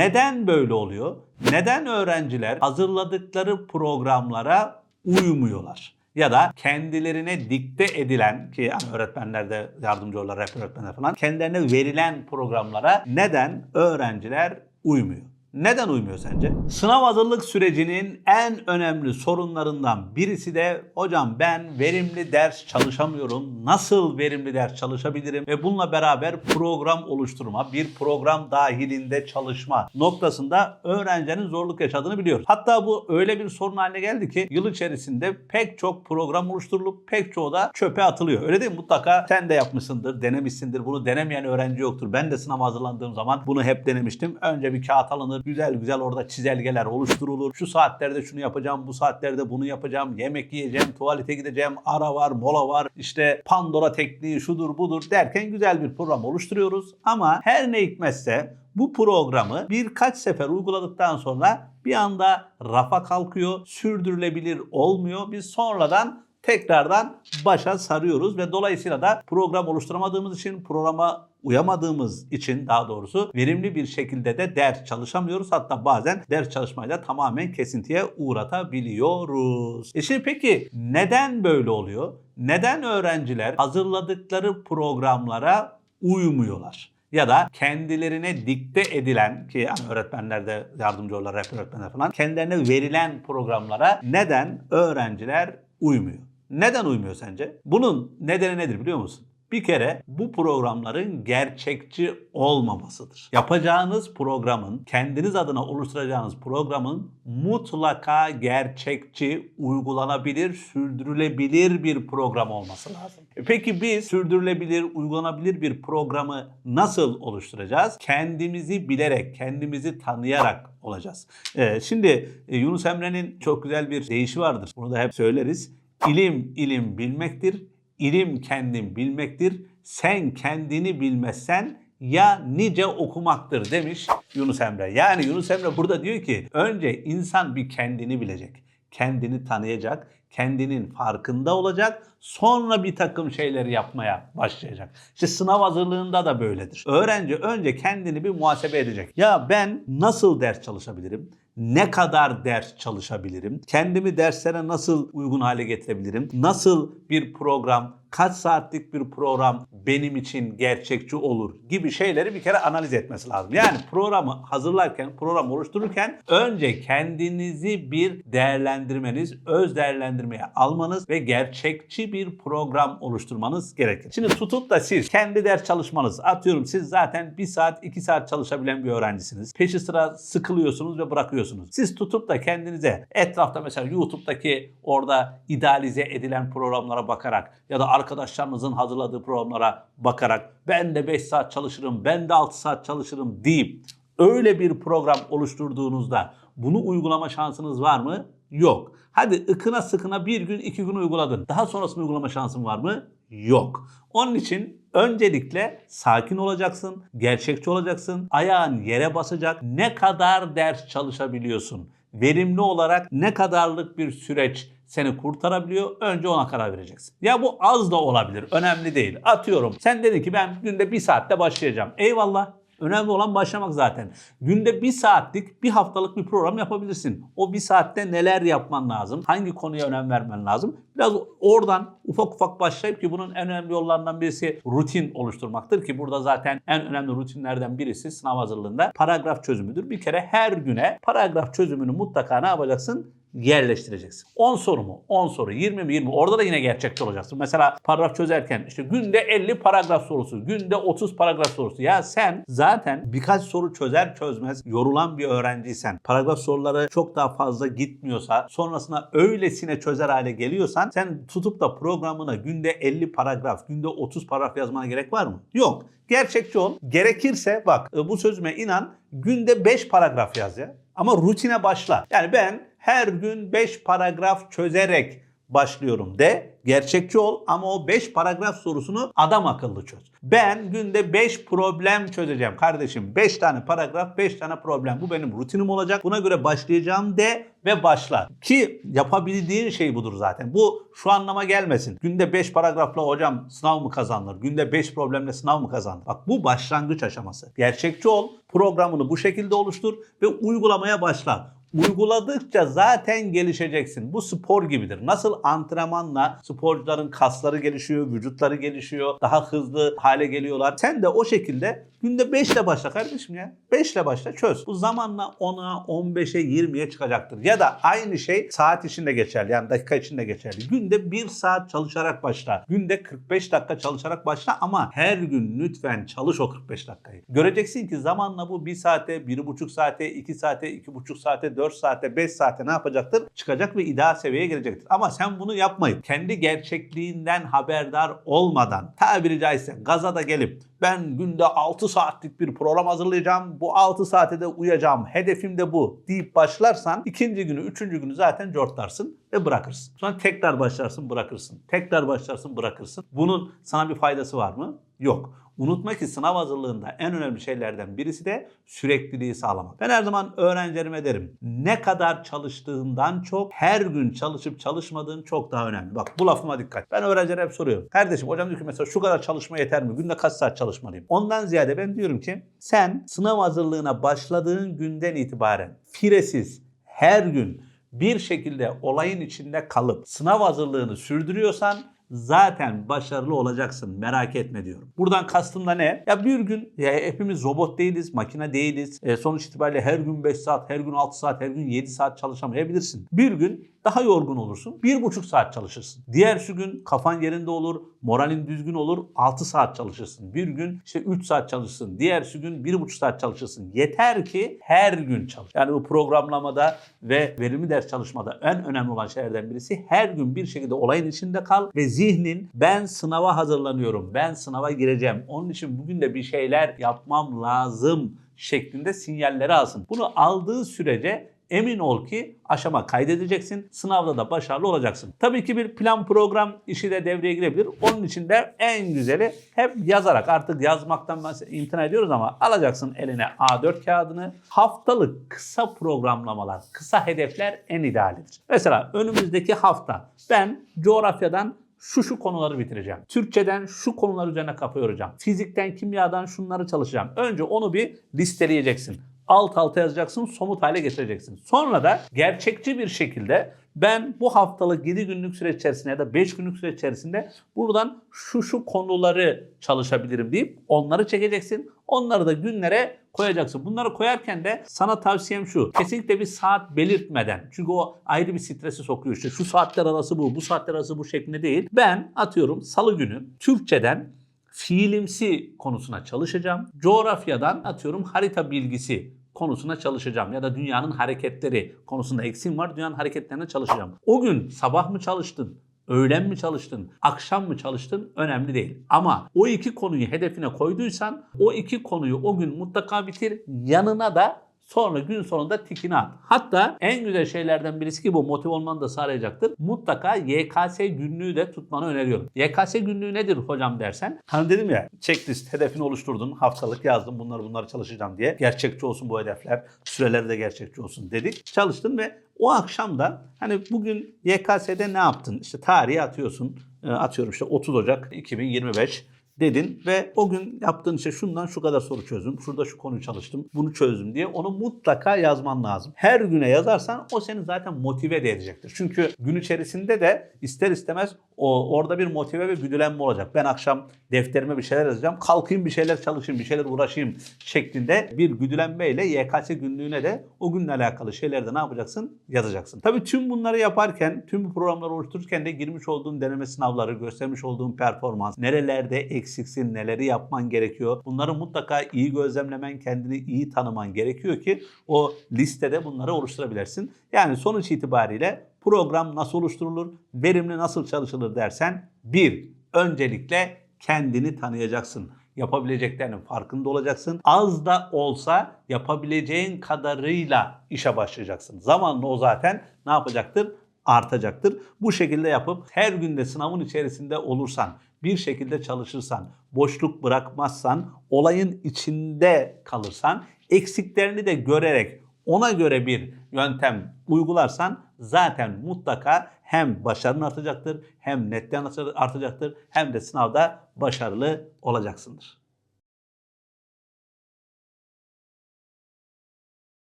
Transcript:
Neden böyle oluyor? Neden öğrenciler hazırladıkları programlara uymuyorlar? Ya da kendilerine dikte edilen ki hani öğretmenler de yardımcı rehber öğretmenler falan kendilerine verilen programlara neden öğrenciler uymuyor? Neden uymuyor sence? Sınav hazırlık sürecinin en önemli sorunlarından birisi de hocam ben verimli ders çalışamıyorum. Nasıl verimli ders çalışabilirim? Ve bununla beraber program oluşturma, bir program dahilinde çalışma noktasında öğrencinin zorluk yaşadığını biliyoruz. Hatta bu öyle bir sorun haline geldi ki yıl içerisinde pek çok program oluşturulup pek çoğu da çöpe atılıyor. Öyle değil mi? Mutlaka sen de yapmışsındır, denemişsindir. Bunu denemeyen öğrenci yoktur. Ben de sınava hazırlandığım zaman bunu hep denemiştim. Önce bir kağıt alınır, güzel güzel orada çizelgeler oluşturulur. Şu saatlerde şunu yapacağım, bu saatlerde bunu yapacağım. Yemek yiyeceğim, tuvalete gideceğim, ara var, mola var. İşte Pandora tekniği şudur budur derken güzel bir program oluşturuyoruz. Ama her ne hikmetse bu programı birkaç sefer uyguladıktan sonra bir anda rafa kalkıyor, sürdürülebilir olmuyor. Biz sonradan tekrardan başa sarıyoruz ve dolayısıyla da program oluşturamadığımız için programa uyamadığımız için daha doğrusu verimli bir şekilde de ders çalışamıyoruz. Hatta bazen ders çalışmayı da tamamen kesintiye uğratabiliyoruz. E şimdi peki neden böyle oluyor? Neden öğrenciler hazırladıkları programlara uymuyorlar? ya da kendilerine dikte edilen ki hani öğretmenler de yardımcı olurlar, rehber öğretmenler falan kendilerine verilen programlara neden öğrenciler uymuyor? Neden uymuyor sence? Bunun nedeni nedir biliyor musun? Bir kere bu programların gerçekçi olmamasıdır. Yapacağınız programın, kendiniz adına oluşturacağınız programın mutlaka gerçekçi, uygulanabilir, sürdürülebilir bir program olması lazım. E Peki biz sürdürülebilir, uygulanabilir bir programı nasıl oluşturacağız? Kendimizi bilerek, kendimizi tanıyarak olacağız. Ee, şimdi e, Yunus Emre'nin çok güzel bir deyişi vardır. Bunu da hep söyleriz. İlim ilim bilmektir. İlim kendin bilmektir. Sen kendini bilmezsen ya nice okumaktır demiş Yunus Emre. Yani Yunus Emre burada diyor ki önce insan bir kendini bilecek. Kendini tanıyacak, kendinin farkında olacak. Sonra bir takım şeyleri yapmaya başlayacak. İşte sınav hazırlığında da böyledir. Öğrenci önce kendini bir muhasebe edecek. Ya ben nasıl ders çalışabilirim? Ne kadar ders çalışabilirim? Kendimi derslere nasıl uygun hale getirebilirim? Nasıl bir program, kaç saatlik bir program benim için gerçekçi olur gibi şeyleri bir kere analiz etmesi lazım. Yani programı hazırlarken, program oluştururken önce kendinizi bir değerlendirmeniz, öz değerlendirmeye almanız ve gerçekçi bir program oluşturmanız gerekir. Şimdi tutup da siz kendi ders çalışmanız, atıyorum siz zaten bir saat, iki saat çalışabilen bir öğrencisiniz. Peşi sıra sıkılıyorsunuz ve bırakıyorsunuz. Siz tutup da kendinize etrafta mesela YouTube'daki orada idealize edilen programlara bakarak ya da arkadaşlarınızın hazırladığı programlara bakarak ben de 5 saat çalışırım, ben de 6 saat çalışırım deyip öyle bir program oluşturduğunuzda bunu uygulama şansınız var mı? Yok. Hadi ıkına sıkına bir gün iki gün uyguladın. Daha sonrasında uygulama şansın var mı? Yok. Onun için öncelikle sakin olacaksın, gerçekçi olacaksın, ayağın yere basacak. Ne kadar ders çalışabiliyorsun? Verimli olarak ne kadarlık bir süreç seni kurtarabiliyor. Önce ona karar vereceksin. Ya bu az da olabilir. Önemli değil. Atıyorum. Sen dedin ki ben günde bir saatte başlayacağım. Eyvallah. Önemli olan başlamak zaten. Günde bir saatlik, bir haftalık bir program yapabilirsin. O bir saatte neler yapman lazım? Hangi konuya önem vermen lazım? Biraz oradan ufak ufak başlayıp ki bunun en önemli yollarından birisi rutin oluşturmaktır ki burada zaten en önemli rutinlerden birisi sınav hazırlığında paragraf çözümüdür. Bir kere her güne paragraf çözümünü mutlaka ne yapacaksın? Yerleştireceksin. 10 soru mu? 10 soru. 20 mi? 20. Orada da yine gerçekçi olacaksın. Mesela paragraf çözerken işte günde 50 paragraf sorusu, günde 30 paragraf sorusu. Ya sen zaten birkaç soru çözer çözmez yorulan bir öğrenciysen, paragraf soruları çok daha fazla gitmiyorsa, sonrasında öylesine çözer hale geliyorsan sen tutup da programına günde 50 paragraf, günde 30 paragraf yazmana gerek var mı? Yok. Gerçekçi ol. Gerekirse bak bu sözüme inan günde 5 paragraf yaz ya. Ama rutine başla. Yani ben her gün 5 paragraf çözerek başlıyorum de. Gerçekçi ol ama o 5 paragraf sorusunu adam akıllı çöz. Ben günde 5 problem çözeceğim kardeşim. 5 tane paragraf, 5 tane problem. Bu benim rutinim olacak. Buna göre başlayacağım de ve başla. Ki yapabildiğin şey budur zaten. Bu şu anlama gelmesin. Günde 5 paragrafla hocam sınav mı kazanılır? Günde 5 problemle sınav mı kazanılır? Bak bu başlangıç aşaması. Gerçekçi ol, programını bu şekilde oluştur ve uygulamaya başla. Uyguladıkça zaten gelişeceksin. Bu spor gibidir. Nasıl antrenmanla sporcuların kasları gelişiyor, vücutları gelişiyor, daha hızlı hale geliyorlar. Sen de o şekilde günde 5 ile başla kardeşim ya. 5 ile başla çöz. Bu zamanla 10'a, 15'e, 20'ye çıkacaktır. Ya da aynı şey saat içinde geçerli. Yani dakika içinde geçerli. Günde 1 saat çalışarak başla. Günde 45 dakika çalışarak başla ama her gün lütfen çalış o 45 dakikayı. Göreceksin ki zamanla bu 1 saate, 1,5 saate, 2 saate, 2,5 saate, 4 saate, 5 saate ne yapacaktır? Çıkacak ve ideal seviyeye gelecektir. Ama sen bunu yapmayıp kendi gerçekliğinden haberdar olmadan tabiri caizse gaza da gelip ben günde 6 saatlik bir program hazırlayacağım. Bu 6 saate de uyacağım. Hedefim de bu deyip başlarsan ikinci günü, üçüncü günü zaten cortlarsın ve bırakırsın. Sonra tekrar başlarsın bırakırsın. Tekrar başlarsın bırakırsın. Bunun sana bir faydası var mı? Yok. Unutma ki sınav hazırlığında en önemli şeylerden birisi de sürekliliği sağlamak. Ben her zaman öğrencilerime derim. Ne kadar çalıştığından çok her gün çalışıp çalışmadığın çok daha önemli. Bak bu lafıma dikkat. Ben öğrencilere hep soruyorum. Kardeşim hocam diyor ki mesela şu kadar çalışma yeter mi? Günde kaç saat çalışmalıyım? Ondan ziyade ben diyorum ki sen sınav hazırlığına başladığın günden itibaren firesiz her gün bir şekilde olayın içinde kalıp sınav hazırlığını sürdürüyorsan zaten başarılı olacaksın merak etme diyorum. Buradan kastım da ne? Ya bir gün ya hepimiz robot değiliz, makine değiliz. E, sonuç itibariyle her gün 5 saat, her gün 6 saat, her gün 7 saat çalışamayabilirsin. Bir gün daha yorgun olursun. Bir buçuk saat çalışırsın. Diğer şu gün kafan yerinde olur, moralin düzgün olur. 6 saat çalışırsın. Bir gün işte 3 saat çalışırsın. Diğer şu gün bir buçuk saat çalışırsın. Yeter ki her gün çalış. Yani bu programlamada ve verimli ders çalışmada en önemli olan şeylerden birisi her gün bir şekilde olayın içinde kal ve zihnin ben sınava hazırlanıyorum. Ben sınava gireceğim. Onun için bugün de bir şeyler yapmam lazım şeklinde sinyalleri alsın. Bunu aldığı sürece emin ol ki aşama kaydedeceksin. Sınavda da başarılı olacaksın. Tabii ki bir plan program işi de devreye girebilir. Onun için de en güzeli hep yazarak artık yazmaktan imtina ediyoruz ama alacaksın eline A4 kağıdını. Haftalık kısa programlamalar, kısa hedefler en idealidir. Mesela önümüzdeki hafta ben coğrafyadan şu şu konuları bitireceğim. Türkçeden şu konular üzerine kafa yoracağım. Fizikten, kimyadan şunları çalışacağım. Önce onu bir listeleyeceksin alt alta yazacaksın, somut hale getireceksin. Sonra da gerçekçi bir şekilde ben bu haftalık 7 günlük süreç içerisinde ya da 5 günlük süreç içerisinde buradan şu şu konuları çalışabilirim deyip onları çekeceksin. Onları da günlere koyacaksın. Bunları koyarken de sana tavsiyem şu. Kesinlikle bir saat belirtmeden. Çünkü o ayrı bir stresi sokuyor işte. Şu saatler arası bu, bu saatler arası bu şeklinde değil. Ben atıyorum salı günü Türkçeden fiilimsi konusuna çalışacağım. Coğrafyadan atıyorum harita bilgisi konusuna çalışacağım ya da dünyanın hareketleri konusunda eksiğim var. Dünyanın hareketlerine çalışacağım. O gün sabah mı çalıştın? Öğlen mi çalıştın, akşam mı çalıştın önemli değil. Ama o iki konuyu hedefine koyduysan o iki konuyu o gün mutlaka bitir. Yanına da Sonra gün sonunda tikini at. Hatta en güzel şeylerden birisi ki bu motive olmanı da sağlayacaktır. Mutlaka YKS günlüğü de tutmanı öneriyorum. YKS günlüğü nedir hocam dersen? Hani dedim ya checklist hedefini oluşturdun. Haftalık yazdım bunları bunları çalışacağım diye. Gerçekçi olsun bu hedefler. Süreleri de gerçekçi olsun dedik. Çalıştın ve o akşam da hani bugün YKS'de ne yaptın? İşte tarihi atıyorsun. Atıyorum işte 30 Ocak 2025 dedin ve o gün yaptığın işte şundan şu kadar soru çözdüm, şurada şu konuyu çalıştım, bunu çözdüm diye onu mutlaka yazman lazım. Her güne yazarsan o seni zaten motive de edecektir. Çünkü gün içerisinde de ister istemez o orada bir motive ve güdülenme olacak. Ben akşam defterime bir şeyler yazacağım, kalkayım bir şeyler çalışayım, bir şeyler uğraşayım şeklinde bir güdülenmeyle YKS günlüğüne de o günle alakalı şeyleri de ne yapacaksın? Yazacaksın. Tabii tüm bunları yaparken, tüm bu programları oluştururken de girmiş olduğun deneme sınavları, göstermiş olduğun performans, nerelerde eksiksin, neleri yapman gerekiyor. Bunları mutlaka iyi gözlemlemen, kendini iyi tanıman gerekiyor ki o listede bunları oluşturabilirsin. Yani sonuç itibariyle program nasıl oluşturulur, verimli nasıl çalışılır dersen bir, öncelikle kendini tanıyacaksın. Yapabileceklerinin farkında olacaksın. Az da olsa yapabileceğin kadarıyla işe başlayacaksın. Zamanla o zaten ne yapacaktır? artacaktır. Bu şekilde yapıp her günde sınavın içerisinde olursan, bir şekilde çalışırsan, boşluk bırakmazsan, olayın içinde kalırsan, eksiklerini de görerek ona göre bir yöntem uygularsan zaten mutlaka hem başarın artacaktır, hem netten artacaktır, hem de sınavda başarılı olacaksındır.